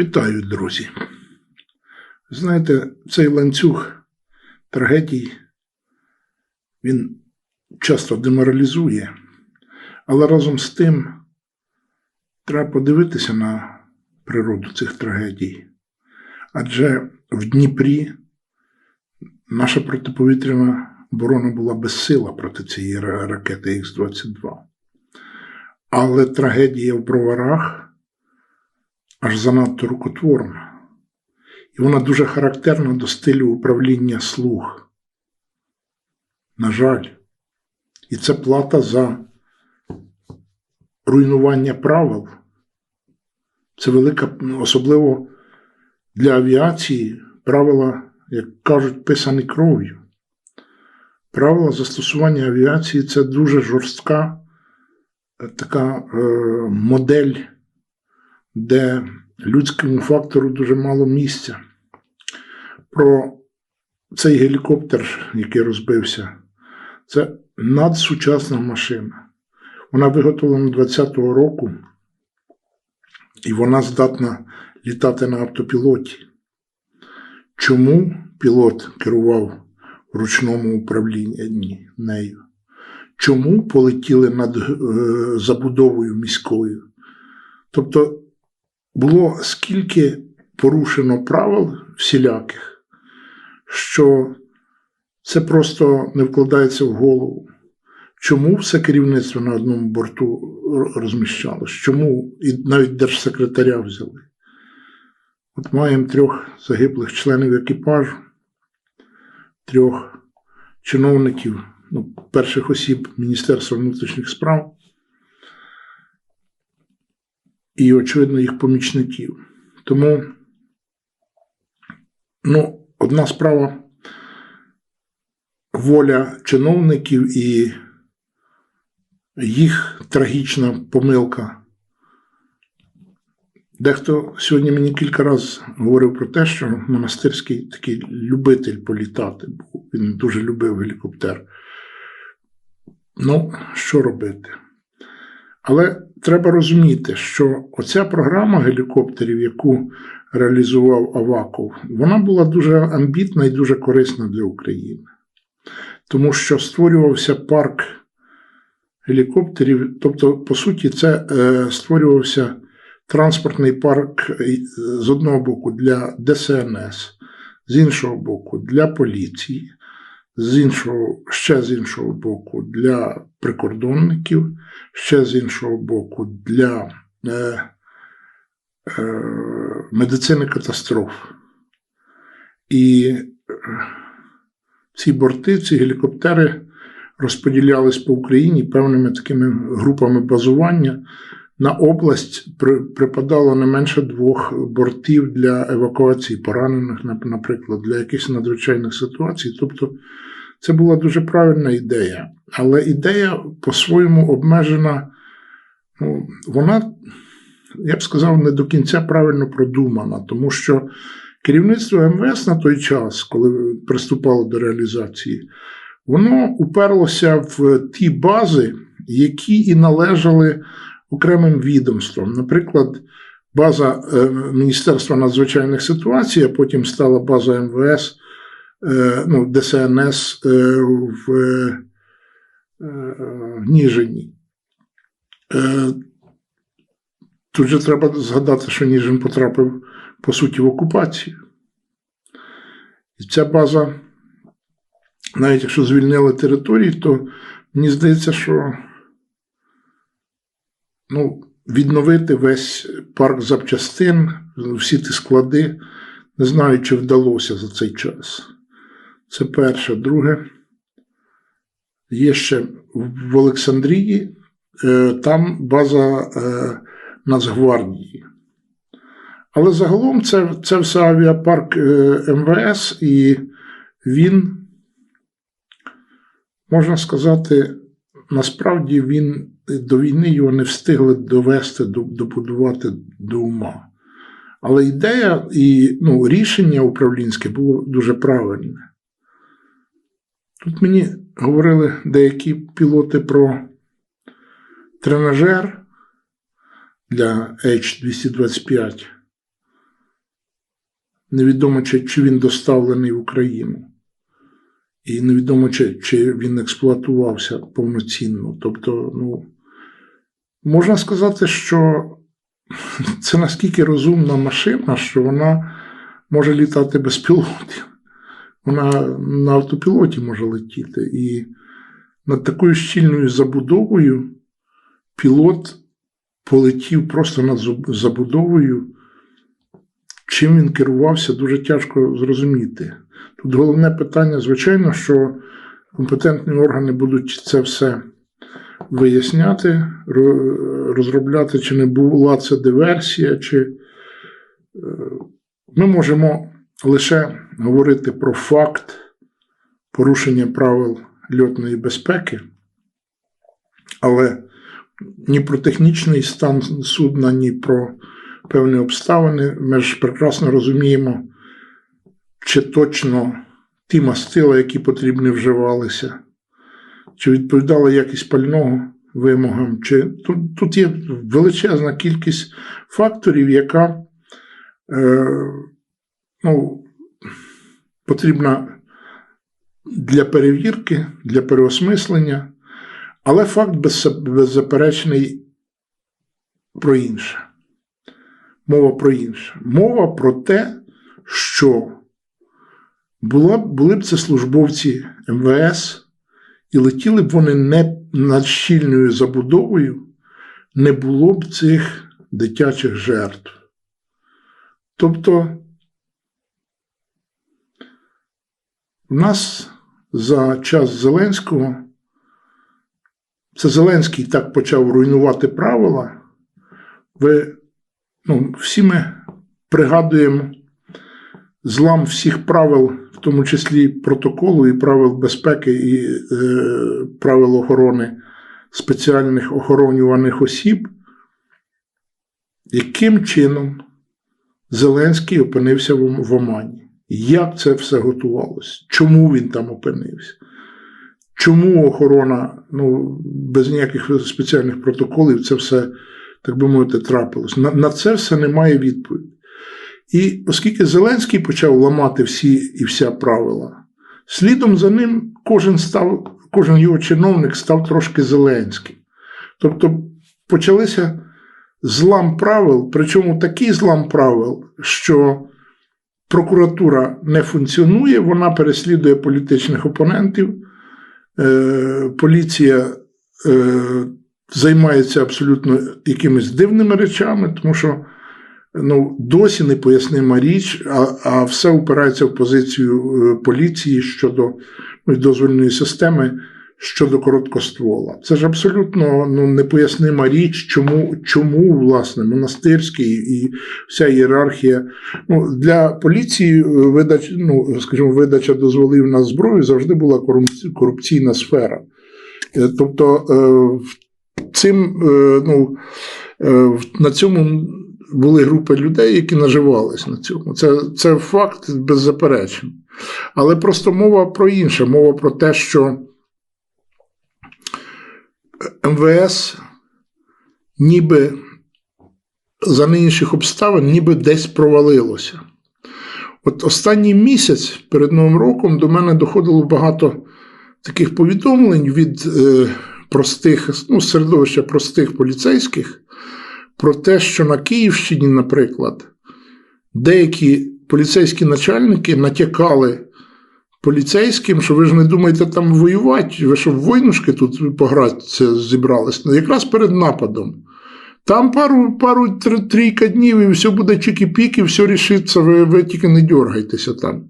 Вітаю, друзі. Знаєте, цей ланцюг трагедій, він часто деморалізує, але разом з тим треба подивитися на природу цих трагедій. Адже в Дніпрі наша протиповітряна оборона була безсила проти цієї ракети Х-22. Але трагедія в броварах аж занадто рукотворна. І вона дуже характерна до стилю управління слуг. На жаль, і це плата за руйнування правил. Це велика, особливо для авіації, правила, як кажуть, писані кров'ю. Правила застосування авіації це дуже жорстка е, така е, модель де людському фактору дуже мало місця. Про цей гелікоптер, який розбився, це надсучасна машина. Вона виготовлена 20-го року, і вона здатна літати на автопілоті. Чому пілот керував в ручному управлінні нею? Чому полетіли над е, забудовою міською? Тобто було скільки порушено правил всіляких, що це просто не вкладається в голову. Чому все керівництво на одному борту розміщалось? Чому і навіть держсекретаря взяли? От маємо трьох загиблих членів екіпажу, трьох чиновників, ну, перших осіб Міністерства внутрішніх справ і, очевидно, їх помічників. Тому, ну, одна справа воля чиновників і їх трагічна помилка. Дехто сьогодні мені кілька разів говорив про те, що монастирський такий любитель політати був. Він дуже любив гелікоптер. Ну, що робити? Але треба розуміти, що оця програма гелікоптерів, яку реалізував Аваков, вона була дуже амбітна і дуже корисна для України. Тому що створювався парк гелікоптерів, тобто, по суті, це е, створювався транспортний парк е, з одного боку для ДСНС, з іншого боку, для поліції, з іншого, ще з іншого боку, для прикордонників, ще з іншого боку, для е, е, медицини катастроф. І е, ці борти, ці гелікоптери розподілялись по Україні певними такими групами базування. На область припадало не менше двох бортів для евакуації поранених, наприклад, для якихось надзвичайних ситуацій. Тобто це була дуже правильна ідея. Але ідея по-своєму обмежена, ну, вона, я б сказав, не до кінця правильно продумана, тому що керівництво МВС на той час, коли приступало до реалізації, воно уперлося в ті бази, які і належали окремим відомствам. Наприклад, база е, Міністерства надзвичайних ситуацій, а потім стала база МВС, ну, ДСНС е, в е, Ніжині. Е, Тут же треба згадати, що Ніжин потрапив, по суті, в окупацію. І ця база, навіть якщо звільнили території, то мені здається, що ну, відновити весь парк запчастин, всі ті склади, не знаю, чи вдалося за цей час. Це перше. Друге, є ще в Олександрії, е, там база е, Нацгвардії. Але загалом це, це все авіапарк е, МВС, і він, можна сказати, насправді він до війни його не встигли довести, добудувати до ума. Але ідея і ну, рішення управлінське було дуже правильне. Тут мені говорили деякі пілоти про тренажер для H225. Невідомо, чи, він доставлений в Україну. І невідомо, чи, чи він експлуатувався повноцінно. Тобто, ну, можна сказати, що це наскільки розумна машина, що вона може літати без пілотів. Вона на автопілоті може летіти. І над такою щільною забудовою пілот полетів просто над забудовою. Чим він керувався, дуже тяжко зрозуміти. Тут головне питання, звичайно, що компетентні органи будуть це все виясняти, розробляти, чи не була це диверсія, чи е, ми можемо лише говорити про факт порушення правил льотної безпеки, але ні про технічний стан судна, ні про певні обставини. Ми ж прекрасно розуміємо, чи точно ті мастила, які потрібні, вживалися, чи відповідала якість пального вимогам. Чи... Тут, тут є величезна кількість факторів, яка е, ну, потрібна для перевірки, для переосмислення, але факт беззаперечний про інше. Мова про інше. Мова про те, що була, були б це службовці МВС, і летіли б вони не над щільною забудовою, не було б цих дитячих жертв. Тобто, в нас за час Зеленського, це Зеленський так почав руйнувати правила. Ви, ну, всі ми пригадуємо злам всіх правил, в тому числі протоколу і правил безпеки, і е, правил охорони спеціальних охоронюваних осіб, яким чином Зеленський опинився в, в Омані. Як це все готувалося? Чому він там опинився? Чому охорона, ну, без ніяких спеціальних протоколів, це все, так би мовити, трапилось? На, на це все немає відповіді. І оскільки Зеленський почав ламати всі і вся правила, слідом за ним кожен став, кожен його чиновник став трошки Зеленським. Тобто почалися злам правил, причому такий злам правил, що прокуратура не функціонує, вона переслідує політичних опонентів, е, поліція е, займається абсолютно якимись дивними речами, тому що ну, досі непояснима річ, а, а все упирається в позицію е, поліції щодо ну, дозвольної системи щодо короткоствола. Це ж абсолютно ну, непояснима річ, чому, чому власне монастирський і вся ієрархія. Ну, для поліції е, видач, ну, скажімо, видача дозволів на зброю завжди була корупційна сфера. Е, Тобто е, цим, ну, на цьому були групи людей, які наживались на цьому. Це, це факт беззаперечний. Але просто мова про інше, мова про те, що МВС ніби за нинішніх обставин ніби десь провалилося. От останній місяць перед Новим роком до мене доходило багато таких повідомлень від е, простих, ну, середовища простих поліцейських про те, що на Київщині, наприклад, деякі поліцейські начальники натякали поліцейським, що ви ж не думаєте там воювати, ви що в войнушки тут погратися зібрались, ну, якраз перед нападом. Там пару, пару тр- трійка днів і все буде чики-піки, все рішиться, ви, ви тільки не дергайтеся там.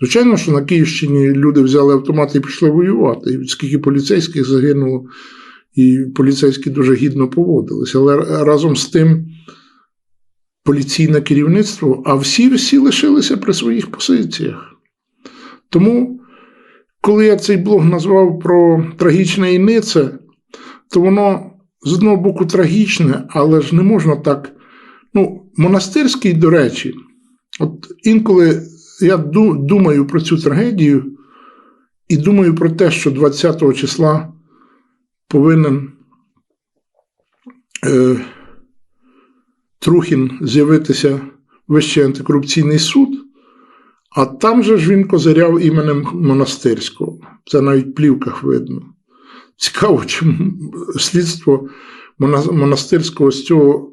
Звичайно, що на Київщині люди взяли автомати і пішли воювати. І скільки поліцейських загинуло, і поліцейські дуже гідно поводилися. Але разом з тим поліційне керівництво, а всі всі лишилися при своїх позиціях. Тому, коли я цей блог назвав про трагічне інице, то воно з одного боку трагічне, але ж не можна так. Ну, монастирський, до речі, от інколи я думаю про цю трагедію і думаю про те, що 20 числа повинен е, Трухін з'явитися Вищий антикорупційний суд А там же ж він козиряв іменем монастирського. Це навіть в плівках видно. Цікаво, чи слідство монастирського з цього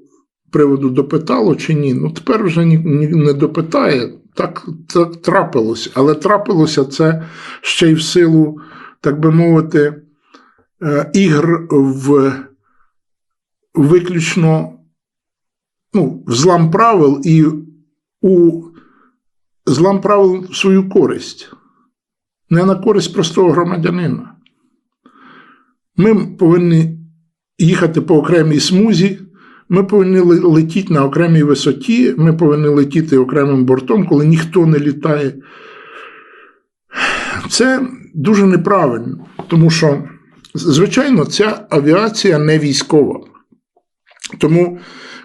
приводу допитало чи ні. Ну, тепер вже ні, ні, не допитає. Так, так трапилося. Але трапилося це ще й в силу, так би мовити, е, ігр в виключно ну, в злам правил і у злам правил в свою користь, не на користь простого громадянина. Ми повинні їхати по окремій смузі, ми повинні летіти на окремій висоті, ми повинні летіти окремим бортом, коли ніхто не літає. Це дуже неправильно, тому що, звичайно, ця авіація не військова. Тому,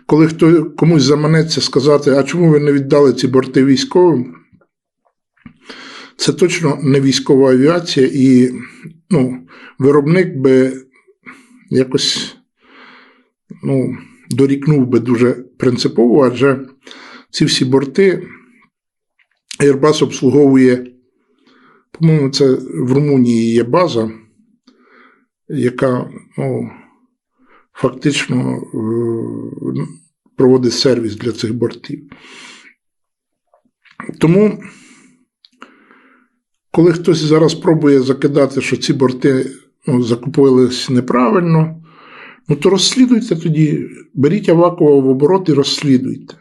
коли хто комусь заманеться сказати, а чому ви не віддали ці борти військовим, це точно не військова авіація, і ну, виробник би якось ну, дорікнув би дуже принципово, адже ці всі борти Airbus обслуговує, по-моєму, це в Румунії є база, яка ну, фактично е, проводить сервіс для цих бортів. Тому, коли хтось зараз пробує закидати, що ці борти ну, закупились неправильно, ну то розслідуйте тоді, беріть Авакова в оборот і розслідуйте.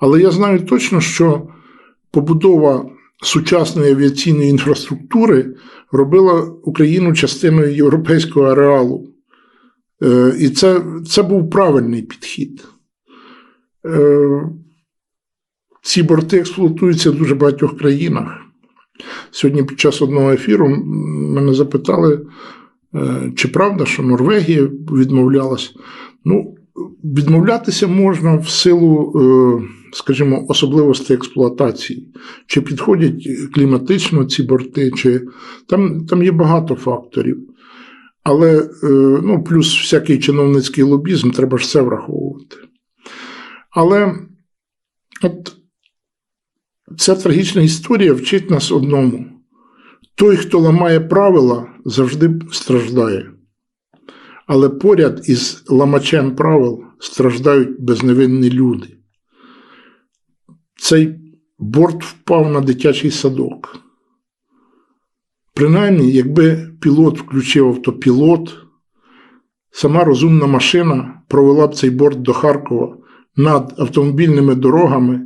Але я знаю точно, що побудова сучасної авіаційної інфраструктури робила Україну частиною європейського ареалу. Е, І це, це був правильний підхід. Е, Ці борти експлуатуються в дуже багатьох країнах. Сьогодні під час одного ефіру мене запитали, е, чи правда, що Норвегія відмовлялась. Ну, відмовлятися можна в силу, скажімо, особливостей експлуатації. Чи підходять кліматично ці борти, чи там, там є багато факторів. Але е, ну, плюс всякий чиновницький лобізм, треба ж все враховувати. Але от ця трагічна історія вчить нас одному: той, хто ламає правила, завжди страждає. Але поряд із ламачем правил страждають безневинні люди. Цей борт впав на дитячий садок. Принаймні, якби пілот включив автопілот, сама розумна машина провела б цей борт до Харкова над автомобільними дорогами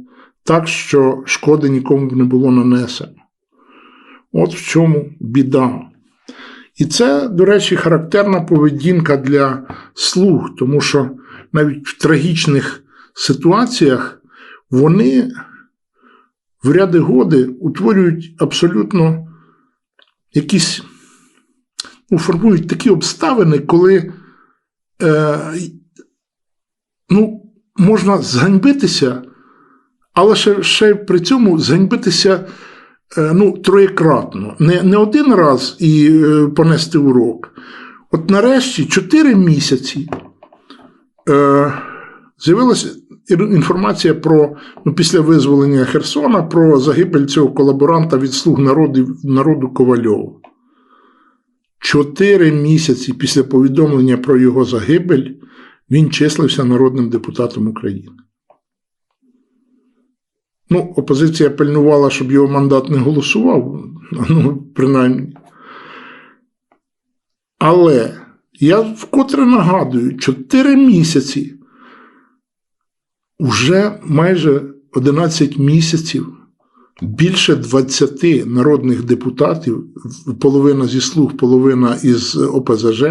так, що шкоди нікому б не було нанесено. От в чому біда. І це, до речі, характерна поведінка для слуг, тому що навіть в трагічних ситуаціях вони в ряди годи утворюють абсолютно якісь, ну, формують такі обставини, коли е, ну, можна зганьбитися, але ще, ще при цьому зганьбитися е, ну, троєкратно. Не, не один раз і е, понести урок. От нарешті 4 місяці е, з'явилася інформація про ну, після визволення Херсона про загибель цього колаборанта від слуг народу, народу Ковальова. Чотири місяці після повідомлення про його загибель він числився народним депутатом України. Ну, опозиція пильнувала, щоб його мандат не голосував, ну, принаймні. Але я вкотре нагадую, 4 місяці, вже майже 11 місяців, більше 20 народних депутатів, половина зі слуг, половина із ОПЗЖ,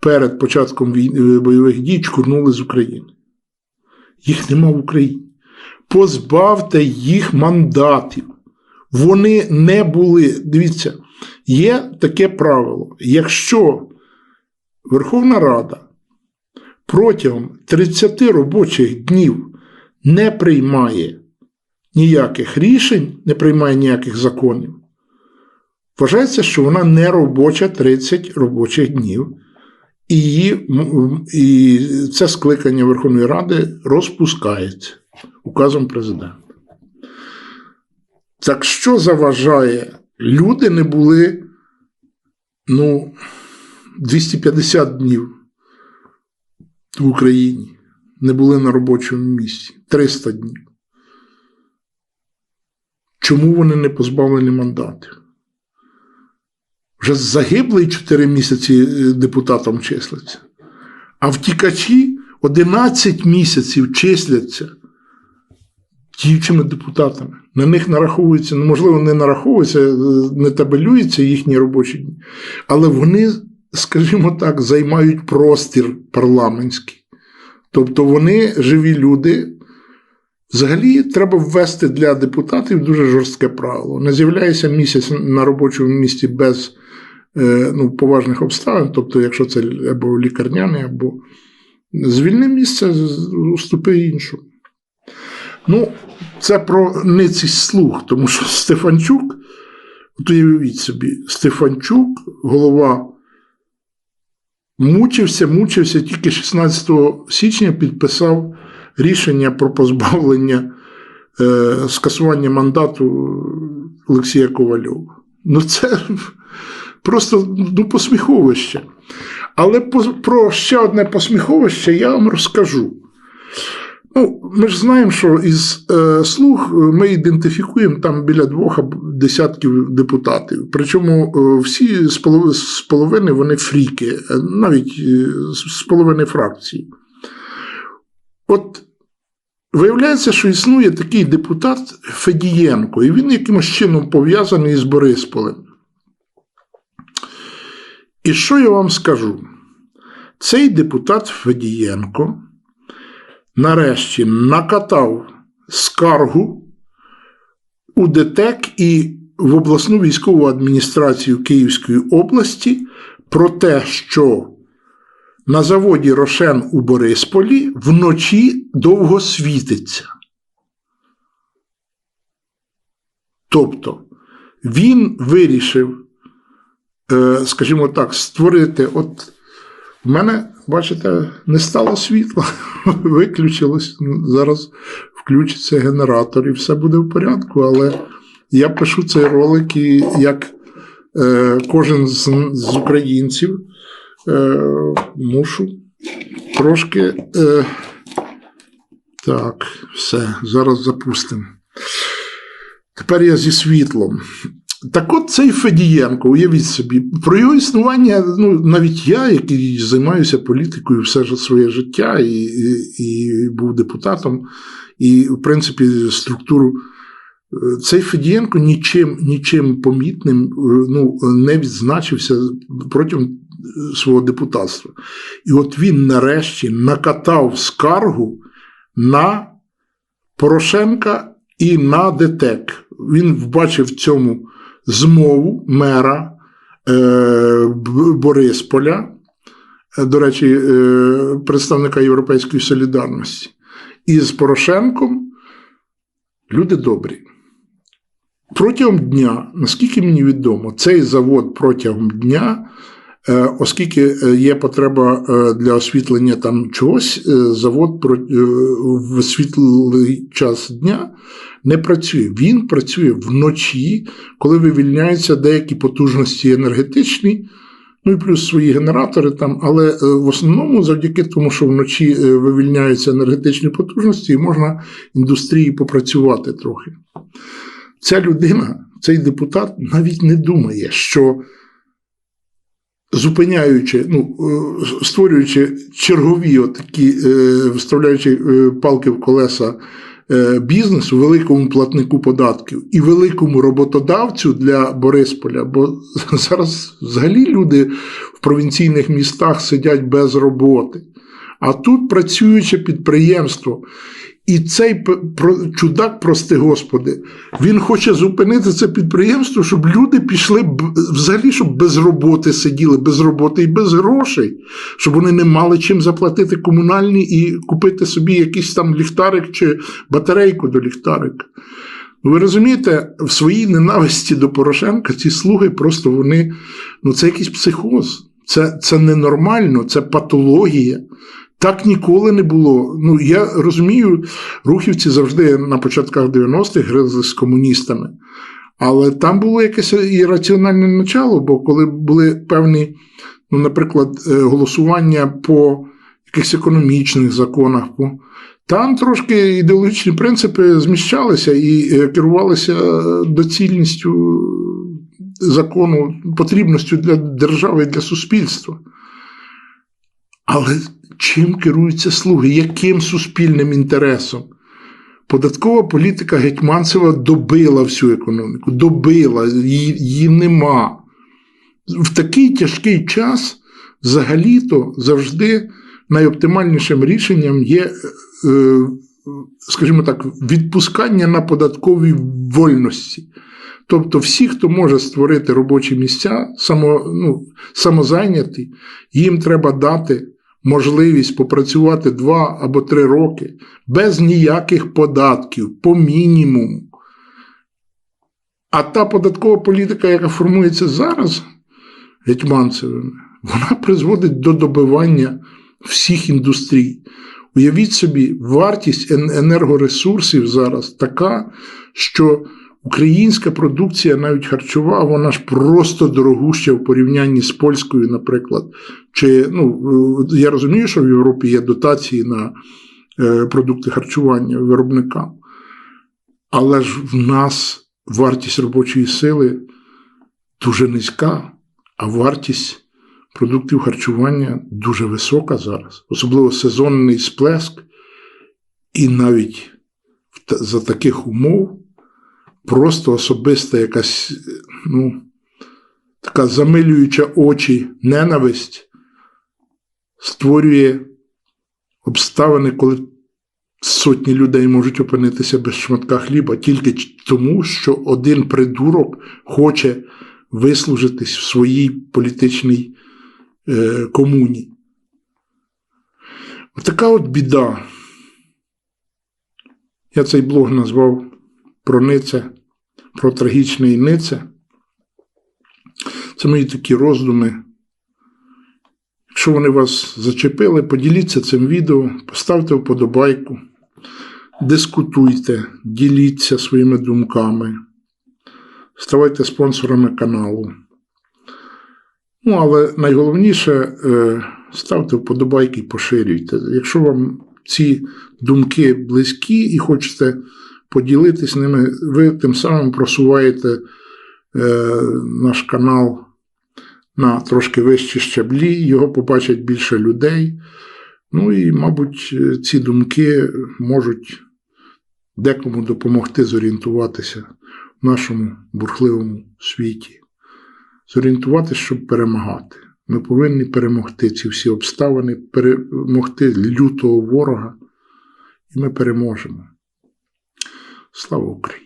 перед початком бойових дій чкурнули з України. Їх нема в Україні. Позбавте їх мандатів. Вони не були. Дивіться, є таке правило. Якщо Верховна Рада протягом 30 робочих днів не приймає ніяких рішень, не приймає ніяких законів, вважається, що вона не робоча 30 робочих днів. І, її, і це скликання Верховної Ради розпускається указом президента. Так що заважає? Люди не були ну, 250 днів в Україні, не були на робочому місці 300 днів. Чому вони не позбавлені мандатів? Вже загиблий 4 місяці е, депутатом числяться, а втікачі 11 місяців числяться діючими депутатами. На них нараховується, ну, можливо, не нараховується, е, не табелюються їхні робочі дні, але вони, скажімо так, займають простір парламентський. Тобто вони живі люди. Взагалі, треба ввести для депутатів дуже жорстке правило. Не з'являється місяць на робочому місці без е, ну, поважних обставин, тобто, якщо це або лікарняний, або звільни місце, уступи іншому. Ну, це про ницість слух, тому що Стефанчук, от уявіть собі, Стефанчук, голова, мучився, мучився, тільки 16 січня підписав рішення про позбавлення е, скасування мандату Олексія Ковальова. Ну, це просто ну, посміховище. Але про ще одне посміховище я вам розкажу. Ну, ми ж знаємо, що із е, слуг ми ідентифікуємо там біля двох десятків депутатів. Причому е, всі з полов- з половини вони фріки, е, навіть е, з половини фракції. От виявляється, що існує такий депутат Федієнко, і він якимось чином пов'язаний з Борисполем. І що я вам скажу? Цей депутат Федієнко нарешті накатав скаргу у ДТЕК і в обласну військову адміністрацію Київської області про те, що на заводі Рошен у Борисполі вночі довго світиться. Тобто він вирішив, е, скажімо так, створити. От в мене, бачите, не стало світла, виключилось. Зараз включиться генератор і все буде в порядку. Але я пишу цей ролик, і як е, кожен з українців е, мушу трошки. Е, так, все, зараз запустимо. Тепер я зі світлом. Так от цей Федієнко, уявіть собі, про його існування, ну, навіть я, який займаюся політикою все своє життя, і, і, і був депутатом, і, в принципі, структуру. Цей Федієнко нічим, нічим помітним е, ну, не відзначився протягом свого депутатства. І от він нарешті накатав скаргу на Порошенка і на ДТЕК. Він вбачив в цьому змову мера е, Борисполя, е, до речі, е, представника Європейської солідарності. І з Порошенком люди добрі. Протягом дня, наскільки мені відомо, цей завод протягом дня, оскільки е, є потреба е, для освітлення там чогось, е, завод е, в світлий час дня не працює. Він працює вночі, коли вивільняються деякі потужності енергетичні, ну і плюс свої генератори там, але е, в основному завдяки тому, що вночі е, вивільняються енергетичні потужності, і можна індустрії попрацювати трохи. Ця людина, цей депутат навіть не думає, що зупиняючи, ну, е, створюючи чергові такі, вставляючи е, палки в колеса е, бізнесу, великому платнику податків і великому роботодавцю для Борисполя, бо зараз взагалі люди в провінційних містах сидять без роботи. А тут працююче підприємство. І цей чудак, прости Господи, він хоче зупинити це підприємство, щоб люди пішли взагалі, щоб без роботи сиділи, без роботи і без грошей, щоб вони не мали чим заплатити комунальні і купити собі якийсь там ліхтарик чи батарейку до ліхтарика. Ви розумієте, в своїй ненависті до Порошенка ці слуги просто вони, ну це якийсь психоз, це, це ненормально, це патологія. Так ніколи не було. Ну, я розумію, рухівці завжди на початках 90-х гризли з комуністами. Але там було якесь і раціональне начало, бо коли були певні, ну, наприклад, е, голосування по якихось економічних законах, там трошки ідеологічні принципи зміщалися і е, керувалися доцільністю закону, потрібністю для держави і для суспільства. Але чим керуються слуги? Яким суспільним інтересом? Податкова політика Гетьманцева добила всю економіку, добила, її, її нема. В такий тяжкий час взагалі-то завжди найоптимальнішим рішенням є, е, скажімо так, відпускання на податковій вольності. Тобто, всі, хто може створити робочі місця, само, ну, самозайняті, їм треба дати можливість попрацювати два або три роки без ніяких податків, по мінімуму. А та податкова політика, яка формується зараз Гетьманцевим, вона призводить до добивання всіх індустрій. Уявіть собі, вартість енергоресурсів зараз така, що українська продукція, навіть харчова, вона ж просто дорогуща в порівнянні з польською, наприклад. Чи, ну, е, я розумію, що в Європі є дотації на е, продукти харчування виробникам. Але ж в нас вартість робочої сили дуже низька, а вартість продуктів харчування дуже висока зараз, особливо сезонний сплеск. І навіть за таких умов просто особиста якась ну, така замилююча очі ненависть створює обставини, коли сотні людей можуть опинитися без шматка хліба тільки тому, що один придурок хоче вислужитись в своїй політичній е, комуні. Отака от біда. Я цей блог назвав про Ниця, про трагічне і Ниця. Це мої такі роздуми. Якщо вони вас зачепили, поділіться цим відео, поставте вподобайку, дискутуйте, діліться своїми думками, ставайте спонсорами каналу. Ну, але найголовніше е, ставте вподобайки і поширюйте. Якщо вам ці думки близькі і хочете поділитись ними, ви тим самим просуваєте е, наш канал на трошки вищі щаблі, його побачать більше людей. Ну і, мабуть, ці думки можуть декому допомогти зорієнтуватися в нашому бурхливому світі. Зорієнтуватися, щоб перемагати. Ми повинні перемогти ці всі обставини, перемогти лютого ворога, і ми переможемо. Слава Україні!